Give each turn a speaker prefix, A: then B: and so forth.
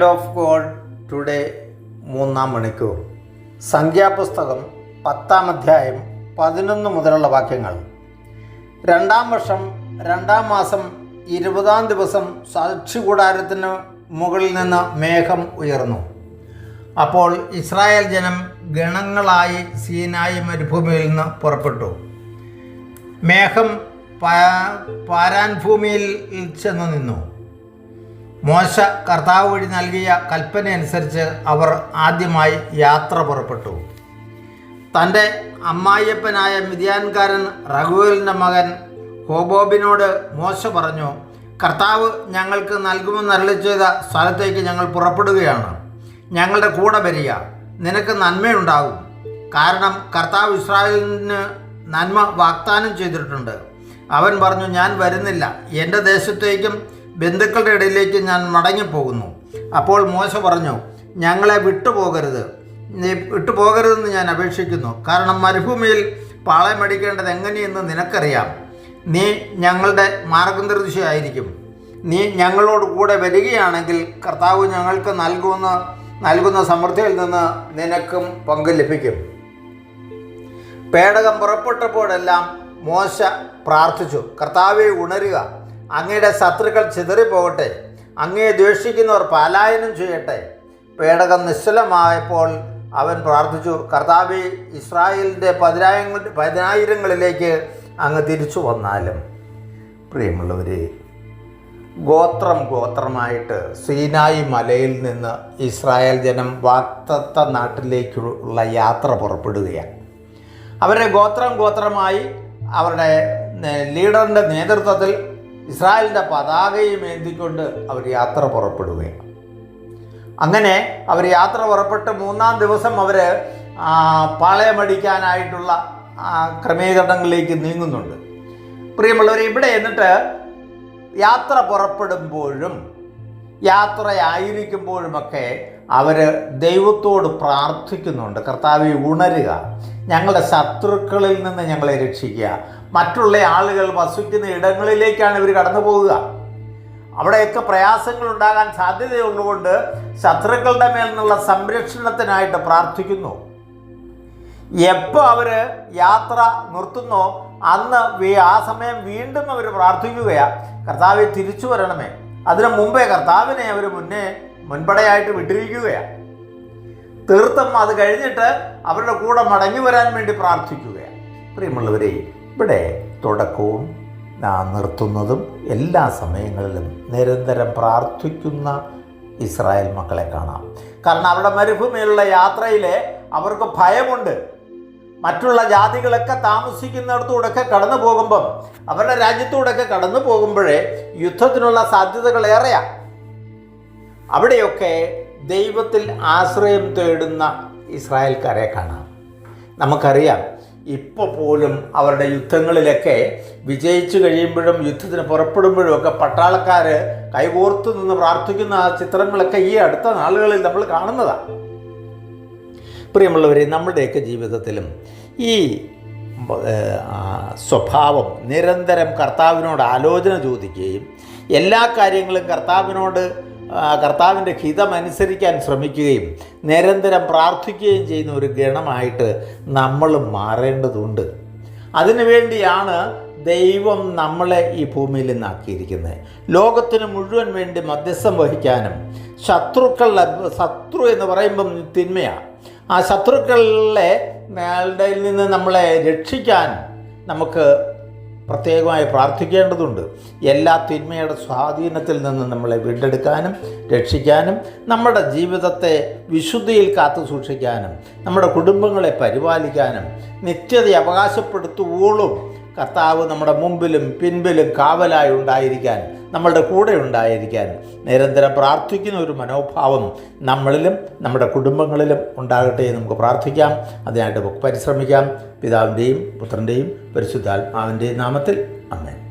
A: Wide of God today മൂന്നാം മണിക്കൂർ. സംഖ്യാപുസ്തകം പത്താം അധ്യായം പതിനൊന്ന് മുതലുള്ള വാക്യങ്ങൾ. രണ്ടാം വർഷം രണ്ടാം മാസം ഇരുപതാം ദിവസം സാക്ഷി കൂടാരത്തിന് മുകളിൽ നിന്ന് മേഘം ഉയർന്നു. അപ്പോൾ ഇസ്രായേൽ ജനം ഗണങ്ങളായി സീനായി മരുഭൂമിയിൽ നിന്ന് പുറപ്പെട്ടു. മേഘം പാരാൻ ഭൂമിയിൽ ചെന്ന് നിന്നു. മോശ കർത്താവ് വഴി നൽകിയ കൽപ്പന അനുസരിച്ച് അവർ ആദ്യമായി യാത്ര പുറപ്പെട്ടു. തന്റെ അമ്മായിയപ്പനായ മിതിയാൻകാരൻ റഘുവേലിന്റെ മകൻ ഹോബോബിനോട് മോശ പറഞ്ഞു കർത്താവ് ഞങ്ങൾക്ക് നൽകുമെന്ന് അരളി ചെയ്ത സ്ഥലത്തേക്ക് ഞങ്ങൾ പുറപ്പെടുകയാണ്. ഞങ്ങളുടെ കൂടെ വരിക. നിനക്ക് നന്മയുണ്ടാകും. കാരണം കർത്താവ് ഇസ്രായേലിന് നന്മ വാഗ്ദാനം ചെയ്തിട്ടുണ്ട്. അവൻ പറഞ്ഞു ഞാൻ വരുന്നില്ല. എന്റെ ദേശത്തേക്കും ബന്ധുക്കളുടെ ഇടയിലേക്ക് ഞാൻ മടങ്ങിപ്പോകുന്നു. അപ്പോൾ മോശ പറഞ്ഞു ഞങ്ങളെ വിട്ടുപോകരുത്. നീ വിട്ടുപോകരുതെന്ന് ഞാൻ അപേക്ഷിക്കുന്നു. കാരണം മരുഭൂമിയിൽ പാളയമടിക്കേണ്ടത് എങ്ങനെയെന്ന് നിനക്കറിയാം. നീ ഞങ്ങളുടെ മാർഗനിർദ്ദേശമായിരിക്കും നീ ഞങ്ങളോട് കൂടെ വരികയാണെങ്കിൽ കർത്താവ് ഞങ്ങൾക്ക് നൽകുന്ന നൽകുന്ന സമൃദ്ധിയിൽ നിന്ന് നിനക്കും പങ്ക് ലഭിക്കും. പേടകം പുറപ്പെട്ടപ്പോഴെല്ലാം മോശ പ്രാർത്ഥിച്ചു കർത്താവെ ഉണരുക. അങ്ങയുടെ ശത്രുക്കൾ ചിതറിപ്പോകട്ടെ. അങ്ങയെ ദ്വേഷിക്കുന്നവർ പലായനം ചെയ്യട്ടെ. പേടകം നിശ്ചലമായപ്പോൾ അവൻ പ്രാർത്ഥിച്ചു കർത്താവി ഇസ്രായേലിന്റെ പതിനായിരങ്ങൾ പതിനായിരങ്ങളിലേക്ക് അങ്ങ് തിരിച്ചു വന്നാലും. പ്രിയമുള്ളവരെ ഗോത്രം ഗോത്രമായിട്ട് സീനായി മലയിൽ നിന്ന് ഇസ്രായേൽ ജനം വാക്തത്വ നാട്ടിലേക്കുള്ള യാത്ര പുറപ്പെടുകയാണ്. അവരെ ഗോത്രം ഗോത്രമായി അവരുടെ ലീഡറിന്റെ നേതൃത്വത്തിൽ ഇസ്രായേലിന്റെ പതാകയും ഏന്തിക്കൊണ്ട് അവർ യാത്ര പുറപ്പെടുകയാണ്. അങ്ങനെ അവർ യാത്ര പുറപ്പെട്ട് മൂന്നാം ദിവസം അവർ പാളയമടിക്കാനായിട്ടുള്ള ക്രമീകരണങ്ങളിലേക്ക് നീങ്ങുന്നുണ്ട്. പ്രിയമുള്ളവർ ഇവിടെ എന്നിട്ട് യാത്ര പുറപ്പെടുമ്പോഴും യാത്രയായിരിക്കുമ്പോഴുമൊക്കെ അവർ ദൈവത്തോട് പ്രാർത്ഥിക്കുന്നുണ്ട്. കർത്താവെ ഉണരുക. ഞങ്ങളുടെ ശത്രുക്കളിൽ നിന്ന് ഞങ്ങളെ രക്ഷിക്കുക. മറ്റുള്ള ആളുകൾ വസിക്കുന്ന ഇടങ്ങളിലേക്കാണ് ഇവർ കടന്നു പോവുക അവിടെയൊക്കെ പ്രയാസങ്ങൾ ഉണ്ടാകാൻ സാധ്യതയുള്ളതുകൊണ്ട് ശത്രുക്കളുടെ മേൽ നിന്നുള്ള സംരക്ഷണത്തിനായിട്ട് പ്രാർത്ഥിക്കുന്നു. എപ്പോൾ അവർ യാത്ര നിർത്തുന്നോ അന്ന് ആ സമയം വീണ്ടും അവർ പ്രാർത്ഥിക്കുകയാണ് കർത്താവെ തിരിച്ചു വരണമേ. അതിനു മുമ്പേ കർത്താവിനെ അവർ മുന്നേ മുൻപടയായിട്ട് വിട്ടിരിക്കുകയാണ്. തീർത്ഥം അത് കഴിഞ്ഞിട്ട് അവരുടെ കൂടെ മടങ്ങി വരാൻ വേണ്ടി പ്രാർത്ഥിക്കുകയാണ്. പ്രിയമുള്ളവരെ ഇവിടെ തുടക്കവും നിർത്തുന്നതും എല്ലാ സമയങ്ങളിലും നിരന്തരം പ്രാർത്ഥിക്കുന്ന ഇസ്രായേൽ മക്കളെ കാണാം. കാരണം അവിടെ മരുഭൂമിയിലുള്ള യാത്രയിൽ അവർക്ക് ഭയമുണ്ട്. മറ്റുള്ള ജാതികളൊക്കെ താമസിക്കുന്നിടത്തൂടെയൊക്കെ കടന്നു പോകുമ്പം അവരുടെ രാജ്യത്തൂടെയൊക്കെ കടന്നു പോകുമ്പോഴേ യുദ്ധത്തിനുള്ള സാധ്യതകൾ ഏറെയാണ്. അവിടെയൊക്കെ ദൈവത്തിൽ ആശ്രയം തേടുന്ന ഇസ്രായേൽക്കാരെ കാണാം. നമുക്കറിയാം ഇപ്പോൾ പോലും അവരുടെ യുദ്ധങ്ങളിലൊക്കെ വിജയിച്ചു കഴിയുമ്പോഴും യുദ്ധത്തിന് പുറപ്പെടുമ്പോഴും ഒക്കെ പട്ടാളക്കാർ കൈകോർത്ത് നിന്ന് പ്രാർത്ഥിക്കുന്ന ആ ചിത്രങ്ങളൊക്കെ ഈ അടുത്ത നാളുകളിൽ നമ്മൾ കാണുന്നതാണ് പ്രിയമുള്ളവരെ നമ്മുടെയൊക്കെ ജീവിതത്തിലും ഈ സ്വഭാവം നിരന്തരം കർത്താവിനോട് ആലോചന ചോദിക്കുകയും എല്ലാ കാര്യങ്ങളും കർത്താവിനോട് കർത്താവിന്റെ ഹിതമനുസരിക്കാൻ ശ്രമിക്കുകയും നിരന്തരം പ്രാർത്ഥിക്കുകയും ചെയ്യുന്ന ഒരു ഗണമായിട്ട് നമ്മൾ മാറേണ്ടതുണ്ട്. അതിനുവേണ്ടിയാണ് ദൈവം നമ്മളെ ഈ ഭൂമിയിൽ നിന്നാക്കിയിരിക്കുന്നത്. ലോകത്തിന് മുഴുവൻ വേണ്ടി മധ്യസ്ഥം വഹിക്കാനും ശത്രുക്കളുടെ ശത്രു എന്ന് പറയുമ്പം തിന്മയാണ് ആ ശത്രുക്കളെ ഇടയിൽ നിന്ന് നമ്മളെ രക്ഷിക്കാൻ നമുക്ക് പ്രത്യേകമായി പ്രാർത്ഥിക്കേണ്ടതുണ്ട്. എല്ലാ തിന്മയുടെ സ്വാധീനത്തിൽ നിന്ന് നമ്മളെ വീണ്ടെടുക്കാനും രക്ഷിക്കാനും നമ്മുടെ ജീവിതത്തെ വിശുദ്ധിയിൽ കാത്തു സൂക്ഷിക്കാനും നമ്മുടെ കുടുംബങ്ങളെ പരിപാലിക്കാനും നിത്യത അവകാശപ്പെടുത്തുവോളും കർത്താവ് നമ്മുടെ മുമ്പിലും പിൻപിലും കാവലായി ഉണ്ടായിരിക്കാൻ നമ്മളുടെ കൂടെ ഉണ്ടായിരിക്കാൻ നിരന്തരം പ്രാർത്ഥിക്കുന്ന ഒരു മനോഭാവം നമ്മളിലും നമ്മുടെ കുടുംബങ്ങളിലും ഉണ്ടാകട്ടെ നമുക്ക് പ്രാർത്ഥിക്കാം. അതിനായിട്ട് പരിശ്രമിക്കാം. പിതാവിന്റെയും പുത്രന്റെയും പരിശുദ്ധാത്മാവിന്റെയും നാമത്തിൽ. അമ്മേ